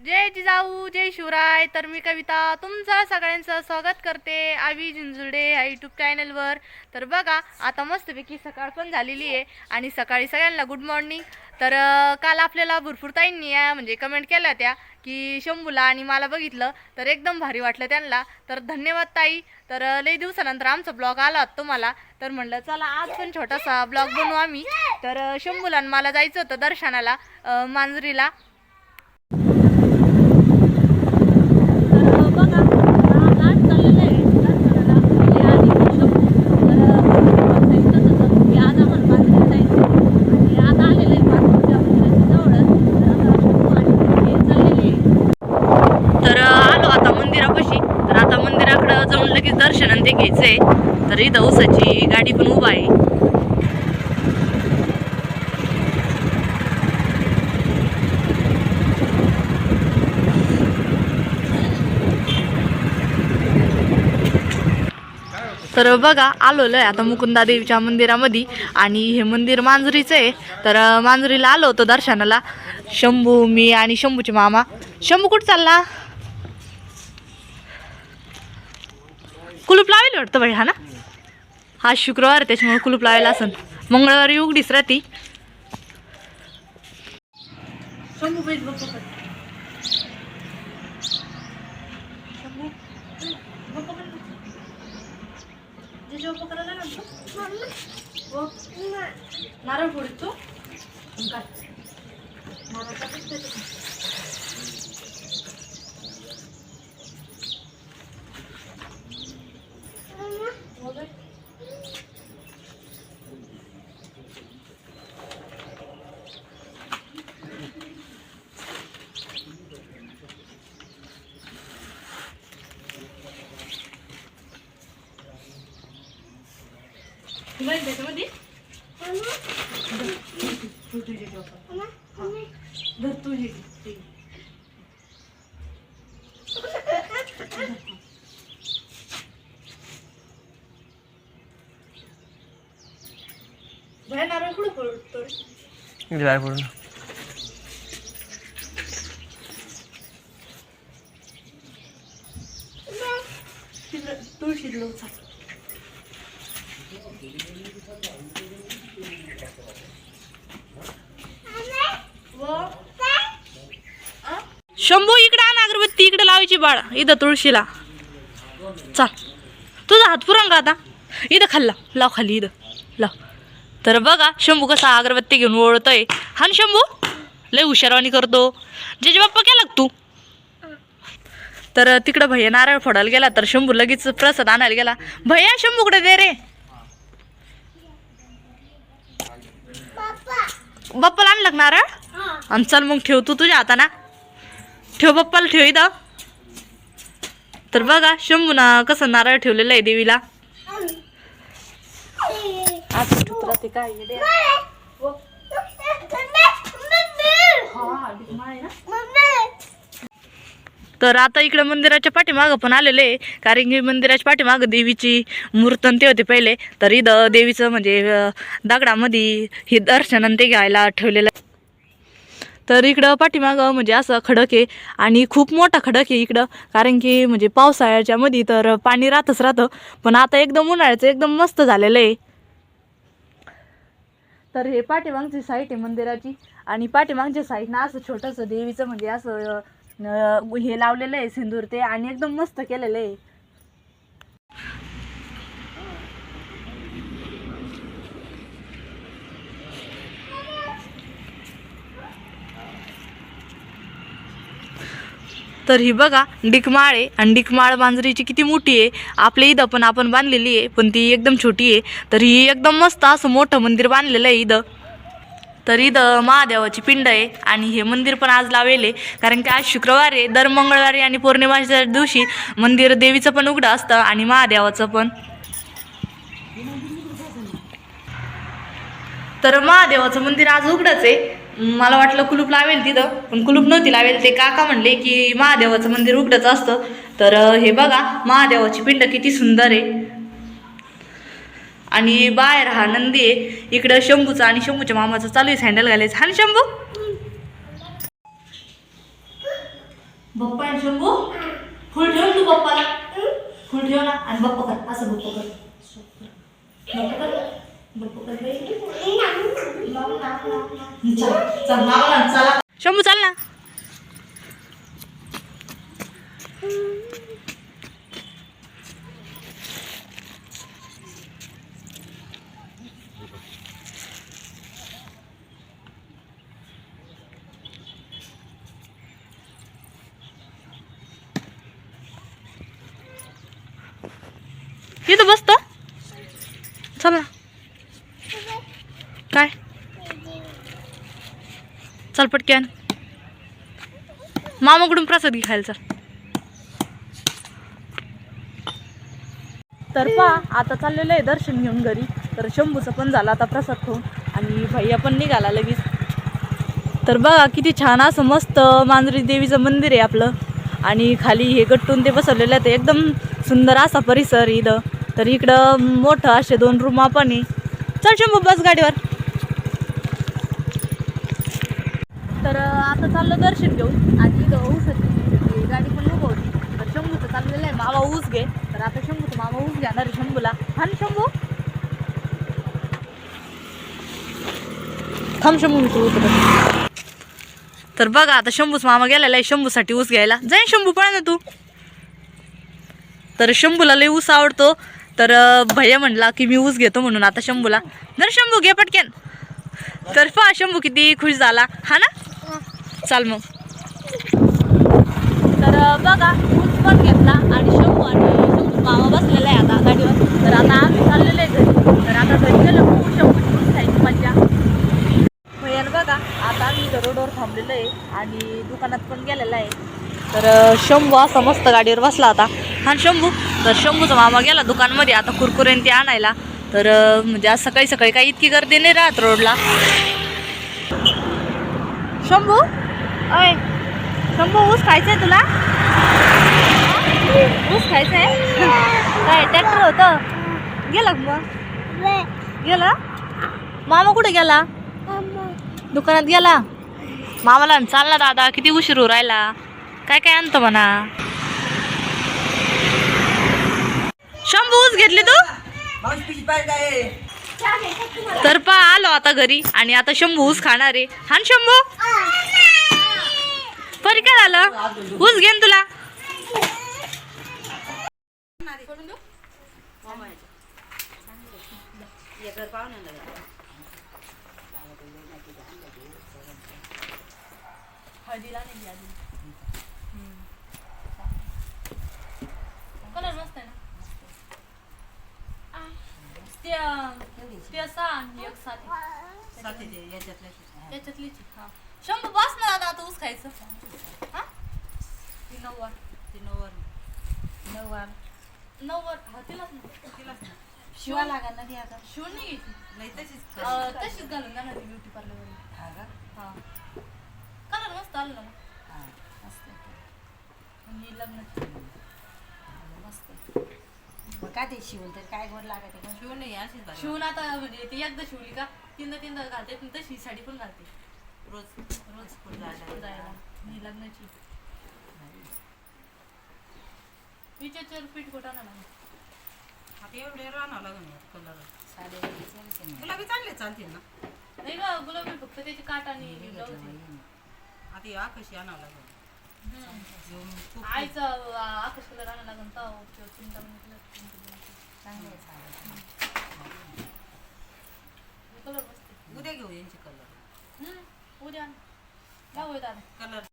जय जिजाऊ जय शिवराय. तर मी कविता तुमचं सगळ्यांचं स्वागत करते आवी झुंजुडे ह्या यूट्यूब चॅनलवर तर बघा आता मस्तपैकी सकाळ पण झालेली आहे आणि सकाळी सगळ्यांना गुड मॉर्निंग तर काल आपल्याला भरपूर ताईंनी या म्हणजे कमेंट केल्या त्या की शंभूला आणि मला बघितलं तर एकदम भारी वाटलं त्यांना. तर धन्यवाद ताई. तर लई दिवसानंतर आमचा ब्लॉग आला होता तुम्हाला. तर म्हणलं चला आज पण छोटासा ब्लॉग बनवू आम्ही. तर शंभूला आणि मला जायचं होतं दर्शनाला मांजरीला तर बघा आज चाललेलं आहे दर्शनाला हे आधी शंभू तर बघता येतं तसं की आज आम्हाला बाजरीला जायचं आणि आज आलेलं आहे मातृपूजा मंदिराच्या जवळच तर आता शंभू आणि हे चाललेले आहे. तर आलो आता मंदिरापाशी तर आता मंदिराकडं जाऊन लगेच दर्शन आणि ते घ्यायचंय तर इथं उसाची गाडी पण उभा आहे. तर बघा आलोलो आहे आता मुकुंदा देवीच्या मंदिरामध्ये आणि हे मंदिर मांजरीचं आहे. तर मांजरीला आलो होतो दर्शनाला. शंभू मी आणि शंभूचे मामा. शंभू कुठं चालला? कुलूप लावेल वाटतं बाई हा ना? हा शुक्रवार त्याच्यामुळे कुलूप लावायला असन. मंगळवारी उघडीच राहती. शंभू बैठ बघ पकड. शंभू, बघ पकड. जे जेव्हा पकडायला लागलं, हो. नारळ फोडीत तू काय नारळ टाकत त्याच्यात. हो बाई. बाई, त्याच्यामध्ये. धर तुझी ती. बाहेर नारळ कुठं पडून लावू चाल. शंभू इकडे आण अगरबत्ती इकडे लावायची बाळ इथं तुळशीला. चाल. तुझा हात पुरंग का आता. इथं खाल्ला. लाव खाली इथं. लाव. तर बघा शंभू कसा अगरबत्ती घेऊन ओळतोय. हा ना शंभू लय हुशारवाणी करतो. जेजे बाप्पा केला तू? तर तिकडं भैया नारळ फोडायला गेला तर शंभू लगेच प्रसाद आणायला गेला. भैया शंभूकडे दे रे? बाप्पाला आणलं का नारळ आणि चल मग ठेव तू तुझ्या हाताना. ठेव बाप्पाला ठेव इथं. तर बघा शंभूना कसं नारळ ठेवलेलं आहे देवीला. आज काय येडे. हो. हा, डिगमाळ आहे ना? तर आता इकडे मंदिराच्या पाठीमागं पण आलेले आहे. कारण की मंदिराच्या पाठीमागं देवीची मूर्तन ते होते पहिले. तर इथं देवीचं म्हणजे दगडामध्ये हे दर्शन ते घ्यायला ठेवलेलं तर इकडं पाठीमागं म्हणजे असं खडक आहे आणि खूप मोठा खडक आहे इकडं. कारण की म्हणजे पावसाळ्याच्या मध्ये तर पाणी राहतच राहतं. पण आता एकदम उन्हाळ्याचं एकदम मस्त झालेलं आहे. तर हे पाठीमागची साईट आहे मंदिराची. आणि पाठीमागच्या साईडनं असं छोटंसं देवीचं म्हणजे असं हे लावलेलं आहे सिंदूर ते आणि एकदम मस्त केलेलं आहे. तर ही बघा डिकमाळ आहे आणि डिकमाळ मांजरीची किती मोठी आहे. आपल्या इथं पण आपण बांधलेली आहे पण ती एकदम छोटी आहे. तर ही एकदम मस्त असं मोठं मंदिर बांधलेलं आहे इथं. तर इथं महादेवाची पिंड आहे आणि हे मंदिर पण आज लावेल. आहे कारण की आज शुक्रवार आहे दर मंगळवारी आणि पौर्णिमाच्या दिवशी मंदिर देवीचं पण उघडं असतं आणि महादेवाचं पण. तर महादेवाचं मंदिर आज उघडंच आहे. मला वाटलं कुलूप लावेल तिथं पण कुलूप नव्हती लावेल. ते काका म्हणले की महादेवाचं मंदिर उघडंच असतं. तर हे बघा महादेवाची पिंड किती सुंदर आहे. आणि बाहेर हा नंदी आहे. इकडं शंभूचा आणि शंभूच्या मामाचं चालू आहे सँडल घालायचं. हा शंभू? बप्पा आणि शंभू? फुल ठेव तू बप्पाला. फुल ठेव ना आणि बप्पा कर. असं बप्पा कर. बप्पा कर. बप्पा कर चला. शंभू चाल ना. इथं बसतो. चला काय? चल पटक्यान मामाकडून प्रसाद घे खायला चल. तर पा आता चाललेलं आहे दर्शन घेऊन घरी. तर शंभूचं पण झालं आता प्रसाद खाऊन. आणि भैया पण निघाला लगेच. तर बघा किती छान असं मस्त मांजरी देवीचं मंदिर आहे आपलं. आणि खाली हे गट्टून ते बसवलेलं आहे. ते एकदम सुंदर असा परिसर इथं. तर इकडं मोठं असे दोन रूमा पण आहे. चल शंभू बस गाडीवर. तर आता चाललं दर्शन घेऊ आणि इथं होती गाडी पण नको होती. तर शंभूचं चाललेलं आहे. मामा ऊस घे. तर आता शंभूचं मामा ऊस घेणार आहे शंभूला. हा शंभू. थांब शंभू मी तू तर बघा आता शंभूच मामा गेलेला आहे शंभूसाठी ऊस घ्यायला. जाईन शंभू पळा ना तू. तर शंभूला लई ऊस आवडतो. तर भैया म्हणला की मी ऊस घेतो म्हणून. आता शंभूला जर शंभू घे पटकेन. तर पहा शंभू किती खुश झाला. हा ना? चाल मग. तर बघा ऊस पण घेतला आणि शंभू आणि शंभू मामा बसलेला आहे आता गाडीवर. तर आता आम्ही चाललेलो आहे घरी. तर आता घरी गेलो खूप शंभूची ऊस खायची मज्जा. भैयानं बघा आता आम्ही रोडवर थांबलेलो आहे आणि दुकानात पण गेलेला आहे. तर शंभू असा मस्त गाडीवर बसला होता हा शंभू. तर शंभूचा मामा गेला दुकानमध्ये आता कुरकुरे ते आणायला. तर म्हणजे आज सकाळी सकाळी काही इतकी गर्दी नाही राहत रोडला. शंभू? अय शंभू ऊस खायचंय तुला? ऊस खायचंय? काय ट्रॅक्टर होतं? गेला मग? गेला? मामा कुठे गेला? दुकानात गेला? मामाला चालला दादा किती उशीर राहिला? काय काय आणतो म्हणा? शंभू ऊस घेतली तू? तर पा आलो आता घरी. आणि आता शंभू ऊस खाणार आहे. हा शंभू? परी काय झालं? ऊस घेन तुला. हळदीला नाही आधी कलर मस्त आहे ना ते ते आणि एक साधी त्याच्यातलीच आहे, हा. शंभू बस ना दादा आता ऊस खायचं. हा? ती नऊवार नऊवार नऊवार. हा तिलाच ना शिवा लागल ना ती आता. शिवून नाही घ्यायची नाही तशीच अं, तशीच घालून जाणार ती ब्युटी पार्लर हा का? हा. कलर मस्त आलं ना मग. हा, मस्त आहे. आणि लग्नाची मस्त आहे. मग काय ते शिवून तर काय गोड लागत आहे शिवून नाही अशीच. शिवून आता म्हणजे ती एकदा शिवली का तीनदा तीनदा घालते पण तशी साडी पण घालते. रोज रोज कुठं जायला? मी लग्नाची. विचार पीठ कुठं ना आता एवढे राहणार लागून कलर. साडे घ्यायचे नाही. गुलाबी चांगले चालतील ना. नाही का गुलाबी फक्त त्याची काट आणि हे ब्लाऊज आहे. आता हे आकाशी आणावं लागेल. आईचं आकाश कलर आणा लागून तर चिंता चांगले. कलर मस्त उद्या घेऊ यांचे कलर हम्म, उद्या. होईल दादा कलर